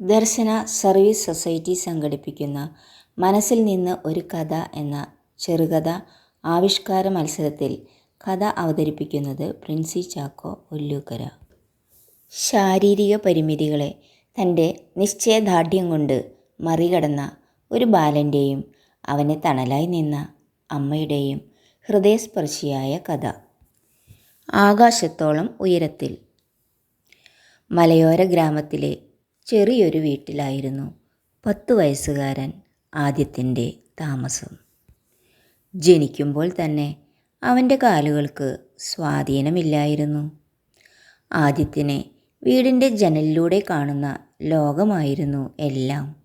ദർശന service society സംഘടിപ്പിക്കുന്ന മനസ്സിൽ നിന്ന് ഒരു കഥ എന്ന ചെറുകഥ ആവിഷ്കാര മത്സരത്തിൽ കഥ അവതരിപ്പിക്കുന്നത് പ്രിൻസി ചാക്കോ ഒല്ലൂക്കര. ശാരീരിക പരിമിതികളെ തന്റെ നിശ്ചയദാർഢ്യം കൊണ്ട് മറികടന്ന ഒരു ബാലന്റെയും അവനെ തണലായി നിന്ന അമ്മയുടെയും ഹൃദയസ്പർശിയായ കഥ. ആകാശത്തോളം ഉയരത്തിൽ. മലയോര ഗ്രാമത്തിലെ ചെറിയൊരു വീട്ടിലായിരുന്നു പത്തു വയസ്സുകാരൻ ആദ്യത്തിന്റെ താമസം. ജനിക്കുമ്പോൾ തന്നെ അവന്റെ കാലുകൾക്ക് സ്വാധീനമില്ലായിരുന്നു. ആദ്യത്തിനെ വീടിന്റെ ജനലിലൂടെ കാണുന്ന ലോകമായിരുന്നു എല്ലാം.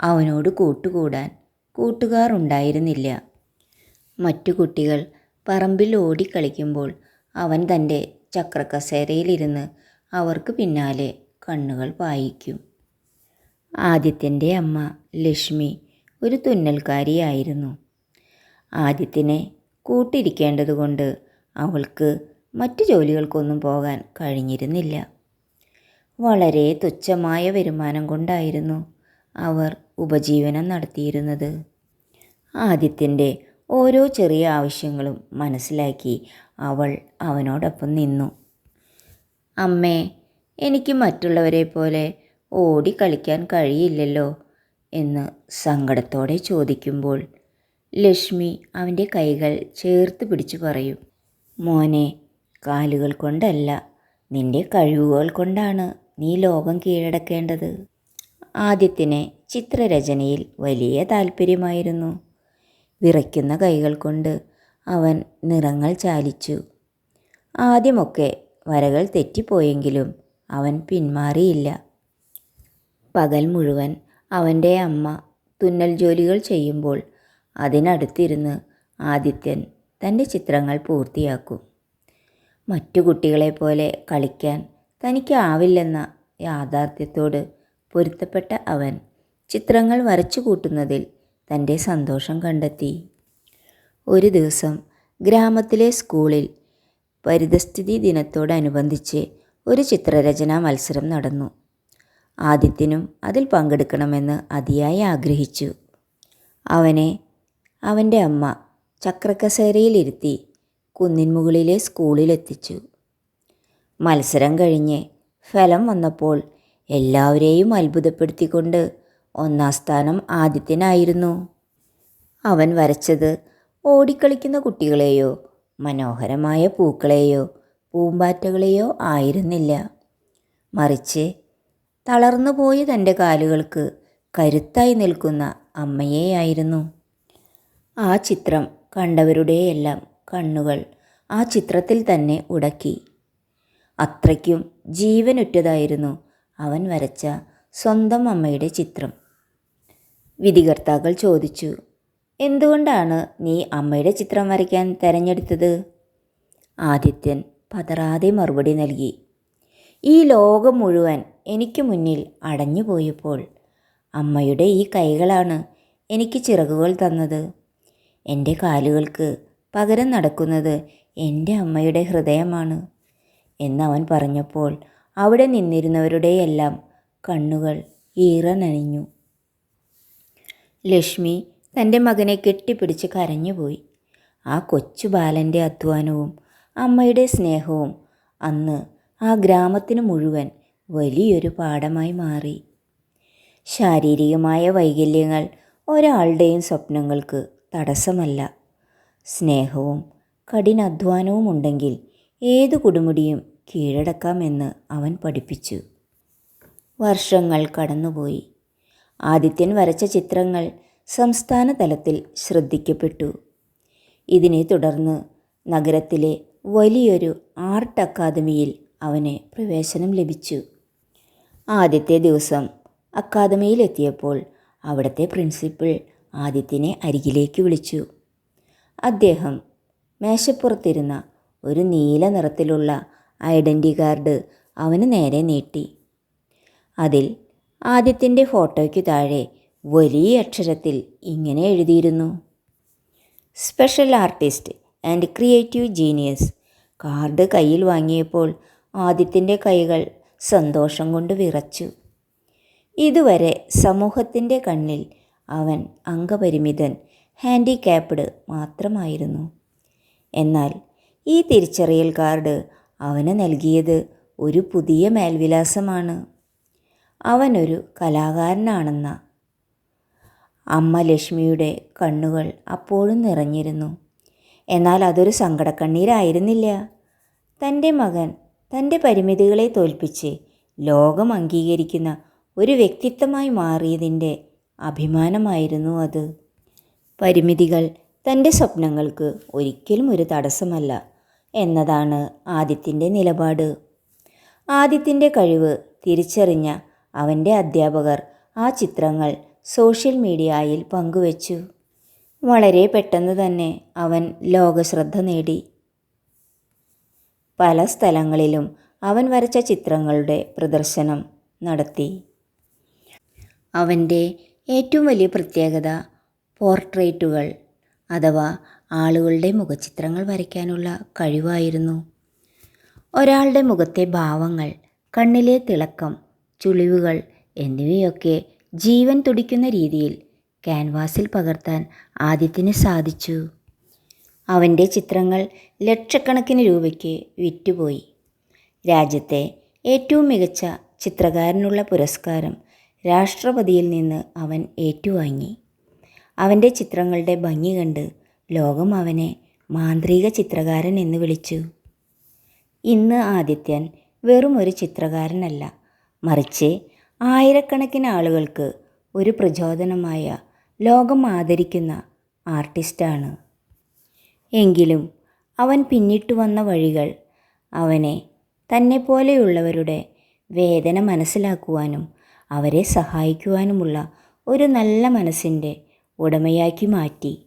അവനോട് കൂട്ടുകൂടാൻ കൂട്ടുകാർ ഉണ്ടായിരുന്നില്ല. മറ്റു കുട്ടികൾ പറമ്പിൽ ഓടിക്കളിക്കുമ്പോൾ അവൻ തന്റെ ചക്രക്കസേരയിലിരുന്ന് അവർക്ക് പിന്നാലെ കണ്ണുകൾ വായിക്കും ആദിത്യന്റെ അമ്മ ലക്ഷ്മി ഒരു തുന്നൽക്കാരിയായിരുന്നു. ആദിത്യനെ കൂട്ടിരിക്കേണ്ടതുകൊണ്ട് അവൾക്ക് മറ്റു ജോലികൾക്കൊന്നും പോകാൻ കഴിഞ്ഞിരുന്നില്ല. വളരെ തുച്ഛമായ വരുമാനം കൊണ്ടായിരുന്നു അവർ ഉപജീവനം നടത്തിയിരുന്നത്. ആദിത്യന്റെ ഓരോ ചെറിയ ആവശ്യങ്ങളും മനസ്സിലാക്കി അവൾ അവനോടൊപ്പം നിന്നു. അമ്മേ എനിക്ക് മറ്റുള്ളവരെ പോലെ ഓടി കളിക്കാൻ കഴിയില്ലല്ലോ എന്ന് സങ്കടത്തോടെ ചോദിക്കുമ്പോൾ ലക്ഷ്മി അവന്റെ കൈകൾ ചേർത്ത് പിടിച്ചു പറയും മോനെ കാലുകൾ കൊണ്ടല്ല നിന്റെ കഴിവുകൾ കൊണ്ടാണ് നീ ലോകം കീഴടക്കേണ്ടത്. ആദ്യത്തിന് ചിത്രരചനയിൽ വലിയ താല്പര്യമായിരുന്നു. വിറയ്ക്കുന്ന കൈകൾ കൊണ്ട് അവൻ നിറങ്ങൾ ചാലിച്ചു. ആദ്യമൊക്കെ വരകൾ തെറ്റിപ്പോയെങ്കിലും അവൻ പിന്മാറിയില്ല. പകൽ മുഴുവൻ അവന്റെ അമ്മ തുന്നൽ ജോലികൾ ചെയ്യുമ്പോൾ അതിനടുത്തിരുന്ന് ആദിത്യൻ തന്റെ ചിത്രങ്ങൾ പൂർത്തിയാക്കും. മറ്റു കുട്ടികളെപ്പോലെ കളിക്കാൻ തനിക്കാവില്ലെന്ന യാഥാർത്ഥ്യത്തോട് പൊരുത്തപ്പെട്ട അവൻ ചിത്രങ്ങൾ വരച്ചു കൂട്ടുന്നതിൽ തന്റെ സന്തോഷം കണ്ടെത്തി. ഒരു ദിവസം ഗ്രാമത്തിലെ സ്കൂളിൽ പരിതസ്ഥിതി ദിനത്തോടനുബന്ധിച്ച് ഒരു ചിത്രരചനാ മത്സരം നടന്നു. ആദിത്യനും അതിൽ പങ്കെടുക്കണമെന്ന് അതിയായി ആഗ്രഹിച്ചു. അവനെ അവന്റെ അമ്മ ചക്രക്കസേരയിലിരുത്തി കുന്നിൻ മുകളിലെ സ്കൂളിലെത്തിച്ചു. മത്സരം കഴിഞ്ഞ് ഫലം വന്നപ്പോൾ എല്ലാവരെയും അത്ഭുതപ്പെടുത്തിക്കൊണ്ട് ഒന്നാം സ്ഥാനം ആദിത്യനായിരുന്നു. അവൻ വരച്ചത് ഓടിക്കളിക്കുന്ന കുട്ടികളെയോ മനോഹരമായ പൂക്കളെയോ പൂമ്പാറ്റകളെയോ ആയിരുന്നില്ല. മറിച്ച് തളർന്നുപോയ തന്റെ കാലുകൾക്ക് കരുത്തായി നിൽക്കുന്ന അമ്മയെയായിരുന്നു. ആ ചിത്രം കണ്ടവരുടെയെല്ലാം കണ്ണുകൾ ആ ചിത്രത്തിൽ തന്നെ ഉടക്കി. അത്രയ്ക്കും ജീവനുറ്റതായിരുന്നു അവൻ വരച്ച സ്വന്തം അമ്മയുടെ ചിത്രം. വിധികർത്താക്കൾ ചോദിച്ചു എന്തുകൊണ്ടാണ് നീ അമ്മയുടെ ചിത്രം വരയ്ക്കാൻ തിരഞ്ഞെടുത്തത്? ആദിത്യൻ പതറാതെ മറുപടി നൽകി. ഈ ലോകം മുഴുവൻ എനിക്ക് മുന്നിൽ അടഞ്ഞു പോയപ്പോൾ അമ്മയുടെ ഈ കൈകളാണ് എനിക്ക് ചിറകുകൾ തന്നത്. എന്റെ കാലുകൾക്ക് പകരം നടക്കുന്നത് എന്റെ അമ്മയുടെ ഹൃദയമാണ് എന്നവൻ പറഞ്ഞപ്പോൾ അവിടെ നിന്നിരുന്നവരുടെയെല്ലാം കണ്ണുകൾ ഈറനണിഞ്ഞു ലക്ഷ്മി തന്റെ മകനെ കെട്ടിപ്പിടിച്ച് കരഞ്ഞുപോയി. ആ കൊച്ചു ബാലന്റെ അധ്വാനവും അമ്മയുടെ സ്നേഹവും. അന്ന് ആ ഗ്രാമത്തിന് മുഴുവൻ വലിയൊരു പാഠമായി മാറി. ശാരീരികമായ വൈകല്യങ്ങൾ ഒരാളുടെയും സ്വപ്നങ്ങൾക്ക് തടസ്സമല്ല. സ്നേഹവും കഠിനാധ്വാനവും ഉണ്ടെങ്കിൽ ഏതു കുടുമുടിയും കീഴടക്കാമെന്ന് അവൻ പഠിപ്പിച്ചു. വർഷങ്ങൾ കടന്നുപോയി. ആദിത്യൻ വരച്ച ചിത്രങ്ങൾ സംസ്ഥാന തലത്തിൽ ശ്രദ്ധിക്കപ്പെട്ടു. ഇതിനെ തുടർന്ന് നഗരത്തിലെ വലിയൊരു ആർട്ട് അക്കാദമിയിൽ അവന് പ്രവേശനം ലഭിച്ചു. ആദ്യത്തെ ദിവസം അക്കാദമിയിലെത്തിയപ്പോൾ അവിടുത്തെ പ്രിൻസിപ്പിൾ ആദിത്യനെ അരികിലേക്ക് വിളിച്ചു. അദ്ദേഹം മേശപ്പുറത്തിരുന്ന ഒരു നീല നിറത്തിലുള്ള ഐഡന്റി കാർഡ് അവന് നേരെ നീട്ടി. അതിൽ ആദിത്യന്റെ ഫോട്ടോയ്ക്ക് താഴെ വലിയ അക്ഷരത്തിൽ ഇങ്ങനെ എഴുതിയിരുന്നു. Special artist and creative genius. Card കയ്യിൽ വാങ്ങിയപ്പോൾ ആദിത്യന്റെ കൈകൾ സന്തോഷം കൊണ്ട് വിറച്ചു. ഇതുവരെ സമൂഹത്തിന്റെ കണ്ണിൽ അവൻ അംഗപരിമിതൻ ഹാൻഡിക്യാപ്ഡ് മാത്രമായിരുന്നു. എന്നാൽ ഈ തിരിച്ചറിയൽ കാർഡ് അവന് നൽകിയത് ഒരു പുതിയ മേൽവിലാസമാണ്. അവനൊരു കലാകാരനാണെന്ന അമ്മ ലക്ഷ്മിയുടെ കണ്ണുകൾ അപ്പോഴും നിറഞ്ഞിരുന്നു. എന്നാൽ അതൊരു സങ്കടക്കണ്ണീരായിരുന്നില്ല. തന്റെ മകൻ തന്റെ പരിമിതികളെ തോൽപ്പിച്ച് ലോകം അംഗീകരിക്കുന്ന ഒരു വ്യക്തിത്വമായി മാറിയതിന്റെ അഭിമാനമായിരുന്നു അത്. പരിമിതികൾ തന്റെ സ്വപ്നങ്ങൾക്ക് ഒരിക്കലും ഒരു തടസ്സമല്ല എന്നതാണ് ആദിത്യന്റെ നിലപാട്. ആദിത്യന്റെ കഴിവ് തിരിച്ചറിഞ്ഞ അവന്റെ അധ്യാപകർ ആ ചിത്രങ്ങൾ സോഷ്യൽ മീഡിയയിൽ പങ്കുവച്ചു. വളരെ പെട്ടെന്ന് തന്നെ അവൻ ലോകശ്രദ്ധ നേടി. പല സ്ഥലങ്ങളിലും അവൻ വരച്ച ചിത്രങ്ങളുടെ പ്രദർശനം നടത്തി. അവന്റെ ഏറ്റവും വലിയ പ്രത്യേകത പോർട്രേറ്റുകൾ അഥവാ ആളുകളുടെ മുഖചിത്രങ്ങൾ വരയ്ക്കാനുള്ള കഴിവായിരുന്നു. ഒരാളുടെ മുഖത്തെ ഭാവങ്ങൾ കണ്ണിലെ തിളക്കം ചുളിവുകൾ എന്നിവയൊക്കെ ജീവൻ തുടിക്കുന്ന രീതിയിൽ ക്യാൻവാസിൽ പകർത്താൻ ആദിത്യന് സാധിച്ചു. അവന്റെ ചിത്രങ്ങൾ ലക്ഷക്കണക്കിന് രൂപയ്ക്ക് വിറ്റുപോയി. രാജ്യത്തെ ഏറ്റവും മികച്ച ചിത്രകാരനുള്ള പുരസ്കാരം രാഷ്ട്രപതിയിൽ നിന്ന് അവൻ ഏറ്റുവാങ്ങി. അവന്റെ ചിത്രങ്ങളുടെ ഭംഗി കണ്ട് ലോകം അവനെ മാന്ത്രിക ചിത്രകാരൻ എന്ന് വിളിച്ചു. ഇന്ന് ആദിത്യൻ വെറും ഒരു ചിത്രകാരനല്ല മറിച്ച് ആയിരക്കണക്കിന് ആളുകൾക്ക് ഒരു പ്രചോദനമായ ലോകം ആദരിക്കുന്ന ആർട്ടിസ്റ്റാണ്. എങ്കിലും അവൻ പിന്നിട്ടു വന്ന വഴികൾ അവനെ തന്നെ പോലെയുള്ളവരുടെ വേദന മനസ്സിലാക്കുവാനും അവരെ സഹായിക്കുവാനുമുള്ള ഒരു നല്ല മനസ്സിന്റെ ഉടമയാക്കി മാറ്റി.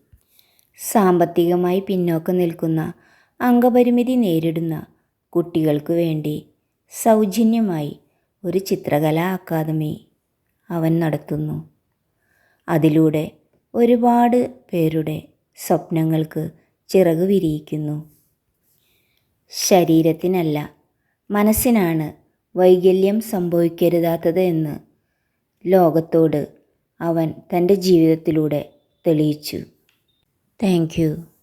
സാമ്പത്തികമായി പിന്നോക്കം നിൽക്കുന്ന അംഗപരിമിതി നേരിടുന്ന കുട്ടികൾക്ക് വേണ്ടി സൗജന്യമായി ഒരു ചിത്രകലാ അക്കാദമി അവൻ നടത്തുന്നു. അതിലൂടെ ഒരുപാട് പേരുടെ സ്വപ്നങ്ങൾക്ക് ചിറക് വിരിയിക്കുന്നു. ശരീരത്തിനല്ല മനസ്സിനാണ് വൈകല്യം സംഭവിക്കരുതാത്തത് എന്ന് ലോകത്തോട് അവൻ തന്റെ ജീവിതത്തിലൂടെ തെളിയിച്ചു. താങ്ക്